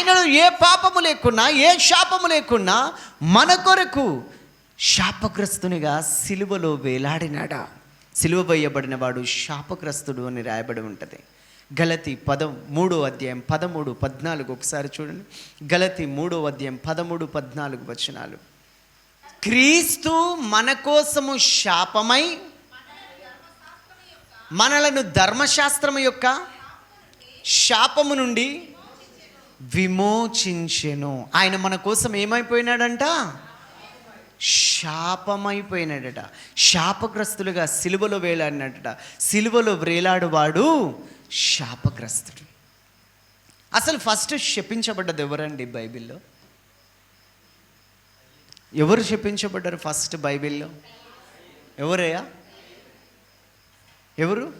ఆయనను ఏ పాపము లేకున్నా ఏ శాపము లేకున్నా మన కొరకు శాపగ్రస్తునిగా సిలువలో వేలాడినాడా? సిలువ వేయబడిన వాడు శాపగ్రస్తుడు అని రాయబడి ఉంటుంది. గలతి పదం మూడో అధ్యాయం పదమూడు పద్నాలుగు ఒకసారి చూడండి. గలతి మూడో అధ్యాయం పదమూడు పద్నాలుగు వచనాలు. క్రీస్తు మన కోసము శాపమై మనలను ధర్మశాస్త్రము యొక్క శాపము నుండి విమోచించెను. ఆయన మన కోసం ఏమైపోయినాడంట? శాపమైపోయినాడట. శాపగ్రస్తులుగా సిలువలో వేలాడినాడట. సిలువలో వేలాడువాడు శాపగ్రస్తుడు. అసలు ఫస్ట్ శపించబడ్డది ఎవరండి బైబిల్లో? ఎవరు శపించబడ్డారు ఫస్ట్ బైబిల్లో? ఎవరయ్యా? ఎవరు?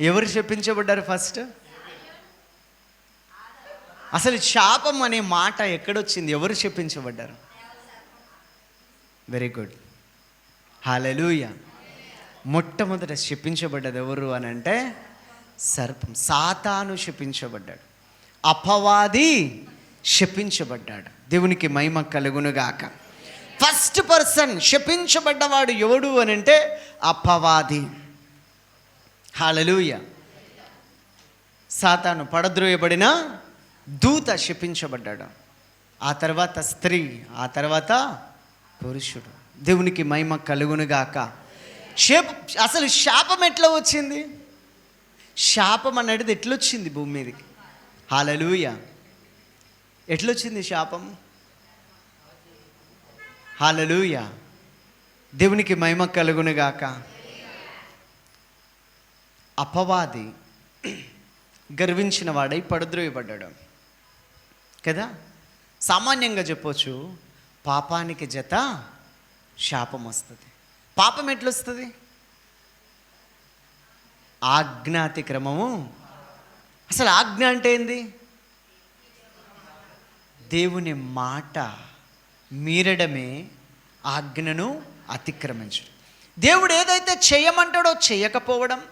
ఎవరు శపించబడ్డారు ఫస్ట్? అసలు శాపం అనే మాట ఎక్కడొచ్చింది? ఎవరు శపించబడ్డారు వెరీ గుడ్ హాలెలూయ మొట్టమొదట శపించబడ్డది ఎవరు అని అంటే సర్పం. సాతాను శపించబడ్డాడు అపవాది శపించబడ్డాడు దేవునికి మహిమ కలుగునుగాక. ఫస్ట్ పర్సన్ శపించబడ్డవాడు ఎవడు అని అంటే అపవాది. హాలలుయ. సాతాను పడద్రోయబడిన దూత శపించబడ్డాడు. ఆ తర్వాత స్త్రీ ఆ తర్వాత పురుషుడు. దేవునికి మహిమ కలుగునుగాక. శాప అసలు శాపం ఎట్లా వచ్చింది? శాపం అనేది ఎట్లొచ్చింది భూమి మీదకి? హాలలుయ. ఎట్లొచ్చింది శాపం? హాలలుయ. దేవునికి మహిమ కలుగునుగాక. అపవాది గర్వించిన వాడై పడద్రోయబడ్డాడు. కదా? సామాన్యంగా చెప్పొచ్చు పాపానికి జత శాపం వస్తుంది. పాపం ఎట్లొస్తుంది? ఆజ్ఞాతిక్రమము అసలు ఆజ్ఞ అంటే ఏంది? దేవుని మాట మీరడమే ఆజ్ఞను అతిక్రమించడం దేవుడు ఏదైతే చేయమంటాడో చేయకపోవడం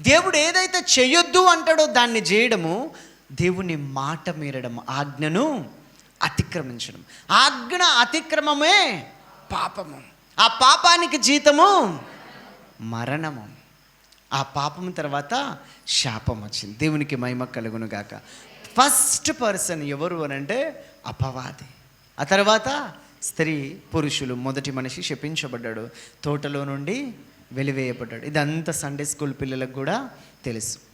దేవుడు ఏదైతే చేయొద్దు అంటాడో దాన్ని చేయడము దేవుని మాట మీరడం ఆజ్ఞను అతిక్రమించడం. ఆజ్ఞ అతిక్రమమే పాపము. ఆ పాపానికి జీతము మరణము. ఆ పాపం తర్వాత శాపం వచ్చింది. దేవునికి మహిమ కలుగును గాక. ఫస్ట్ పర్సన్ ఎవరు అని అంటే అపవాది. ఆ తర్వాత స్త్రీ పురుషులు. మొదటి మనిషి శపించబడ్డాడు. తోటలో నుండి వెలివేయబడ్డాడు. ఇదంతా సండే స్కూల్ పిల్లలకు కూడా తెలుసు.